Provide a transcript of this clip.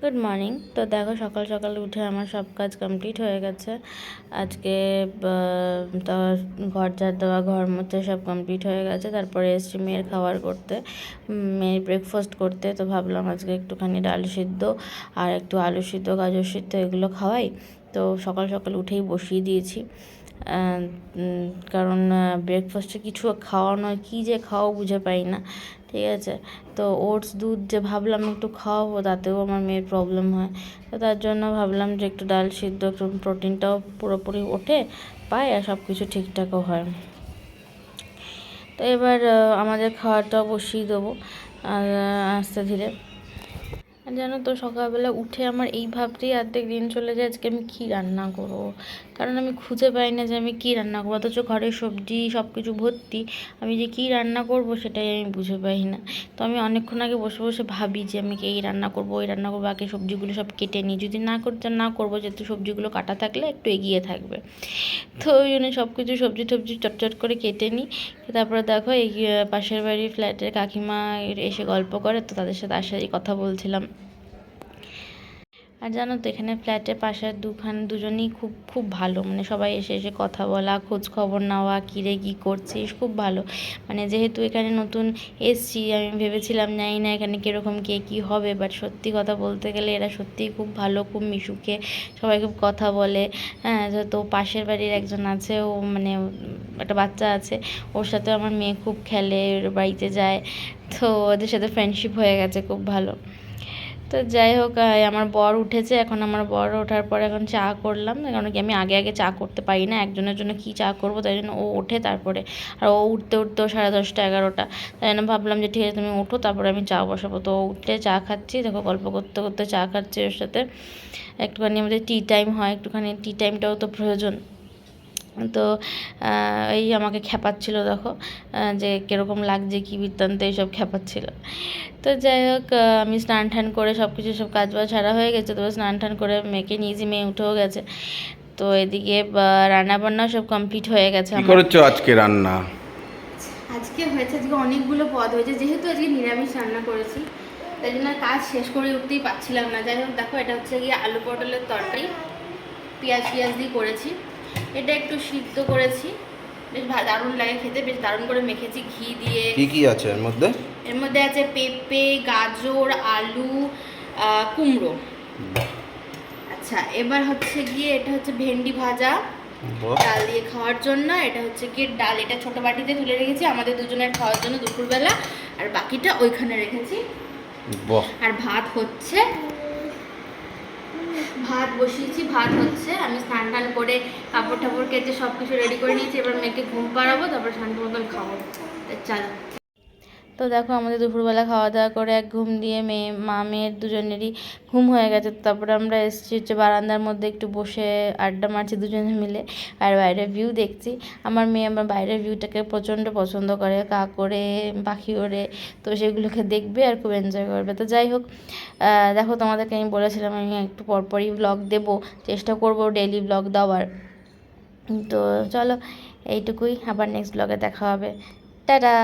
Good morning তো দেখো, সকাল সকাল উঠে আমার সব কাজ কমপ্লিট হয়ে গেছে। আজকে ঘর ঝাড় দেওয়া, ঘর মোছা সব কমপ্লিট হয়ে গেছে। তারপরে এসেছি মেয়ের খাবার করতে। মেয়ের ব্রেকফাস্ট করতে। তো ভাবলাম আজকে একটুখানি ডাল সিদ্ধ আর একটু আলু সিদ্ধ, গাজর সিদ্ধ এগুলো খাওয়াই। তো সকাল সকাল উঠেই বসিয়ে দিয়েছি। কারণ ব্রেকফাস্টে কিছু খাওয়া নয়, কী যে খাওয়া বুঝে পাই না। ঠিক আছে? তো ওটস, দুধ যে ভাবলাম একটু খাওয়াবো, তাতেও আমার মেয়ের প্রবলেম হয়। তো তার জন্য ভাবলাম যে একটু ডাল সিদ্ধ, একটু প্রোটিনটাও পুরোপুরি ওঠে পায় আর সব কিছু ঠিকঠাকও হয়। তো এবার আমাদের খাওয়াটাও বসিয়ে দেবো, আর, আস্তে ধীরে। জানো তো, সকালবেলা উঠে আমার এই ভাবতেই আর্ধেক দিন চলে যায় আজকে আমি কী রান্না করব। কারণ আমি খুঁজে পাই না যে আমি কী রান্না করব, অথচ ঘরে সবজি সব কিছু ভর্তি, আমি যে কী রান্না করব সেটাই আমি বুঝে পাই না। তো আমি অনেকক্ষণ আগে বসে বসে ভাবি যে আমি এই রান্না করব, ওই রান্না করব, আগে সবজিগুলো সব কেটে নিই। যদি না করতে, না করব যেহেতু সবজিগুলো কাটা থাকলে একটু এগিয়ে থাকবে। তো ওই জন্য সব কিছু সবজি টবজি চটচট করে কেটে নিই। তারপরে দেখো এই পাশের বাড়ির ফ্ল্যাটের কাকিমা এসে গল্প করে, তো তাদের সাথে আসার কথা বলছিলাম। আর জানো তো, এখানে ফ্ল্যাটের পাশের দুখান দুজনেই খুব খুব ভালো। মানে সবাই এসে এসে কথা বলা, খোঁজ খবর নেওয়া, কী রে, কী করছিস? খুব ভালো। মানে যেহেতু এখানে নতুন এসছি, আমি ভেবেছিলাম জানি না এখানে কীরকম কে কী হবে বাট সত্যি কথা বলতে গেলে এরা সত্যিই খুব ভালো, খুব মিশুকে, সবাই খুব কথা বলে। হ্যাঁ তো পাশের বাড়ির একজন আছে, ও মানে একটা বাচ্চা আছে, ওর সাথে আমার মেয়ে খুব খেলে বাড়িতে যায়। তো ওদের সাথে ফ্রেন্ডশিপ হয়ে গেছে, খুব ভালো। তো যাই হোক আমার বর উঠেছে। এখন আমার বর ওঠার পর এখন চা করলাম। কারণ কি আমি আগে আগে চা করতে পারি না। একজনের জন্য কি চা করব তাই জন্য ও ওঠে তারপরে। আর ও উঠতে উঠতেও সাড়ে দশটা, এগারোটা। তাই জন্য ভাবলাম যে, ঠিক আছে, তুমি ওঠো, তারপরে আমি চা বসাবো। তো ও উঠলে চা খাচ্ছি। দেখো, গল্প করতে করতে চা খাচ্ছি ওর সাথে। একটুখানি আমাদের টি টাইম হয়, একটুখানি টি টাইমটাও তো প্রয়োজন। তো এই আমাকে খেপাচ্ছিল দেখো যে কীরকম লাগছে কী বৃত্তান্ত এইসব খেপাচ্ছিল তো যাই হোক আমি স্নান টান করে সব কিছু সব কাজ বাজ ছাড়া হয়ে গেছে তো স্নান টান করে মেয়েকে নিয়েছি মেয়ে উঠেও গেছে। তো এদিকে রান্না বান্না সব কমপ্লিট হয়ে গেছে কি করেছ আজকে রান্না? আজকে হয়েছে আজকে অনেকগুলো পদ হয়েছে যেহেতু আজকে নিরামিষ রান্না করেছি তাই জন্য আর কাজ শেষ করে উঠতেই পারছিলাম না। যাই হোক দেখো এটা হচ্ছে গিয়ে আলু পটলের তরকারি পেঁয়াজ পেঁয়াজ দিয়ে করেছি। এটা একটু সিদ্ধ করেছি। বেশ দারুণ লাগে খেতে বেশ দারুণ করে মেখেছি ঘি দিয়ে। কি কি আছে এর মধ্যে? এর মধ্যে আছে পেঁপে গাজর আলু কুমড়ো। আচ্ছা এবার হচ্ছে গিয়ে এটা হচ্ছে ভেন্ডি ভাজা। ডাল দিয়ে খাওয়ার জন্য এটা হচ্ছে গিয়ে ডাল। এটা ছোট বাটিতে তুলে রেখেছি আমাদের দুজনের খাওয়ার জন্য দুপুরবেলা। আর বাকিটা ওইখানে রেখেছি। আর ভাত হচ্ছে ভাত বসিয়েছি, ভাত হচ্ছে। আমি স্নান টান করে কাপড় টাপড় কেটে সব কিছু রেডি করে নিয়েছি। এবার মেয়েকে ঘুম পাড়াবো, তারপর স্নান মতন খাব। চলো। তো দেখো আমাদের দুপুরবেলা খাওয়া দাওয়া করে এক ঘুম দিয়ে মেয়ে, মা, মেয়ের দুজনেরই ঘুম হয়ে গেছে। তারপরে আমরা এসেছি হচ্ছে বারান্দার মধ্যে একটু বসে আড্ডা মারছি দুজনে মিলে আর বাইরের ভিউ দেখছি। আমার মেয়ে আমার বাইরের ভিউটাকে প্রচণ্ড পছন্দ করে কাক ওড়ে পাখি ওড়ে, তো সেগুলোকে দেখবে আর খুব এনজয় করবে। তো যাই হোক দেখো তোমাদেরকে আমি বলেছিলাম আমি একটু পরপরই ব্লগ দেবো, চেষ্টা করব ডেলি ব্লগ দেওয়ার। তো চলো, এইটুকুই, আবার নেক্সট ব্লগে দেখা হবে। টাটা!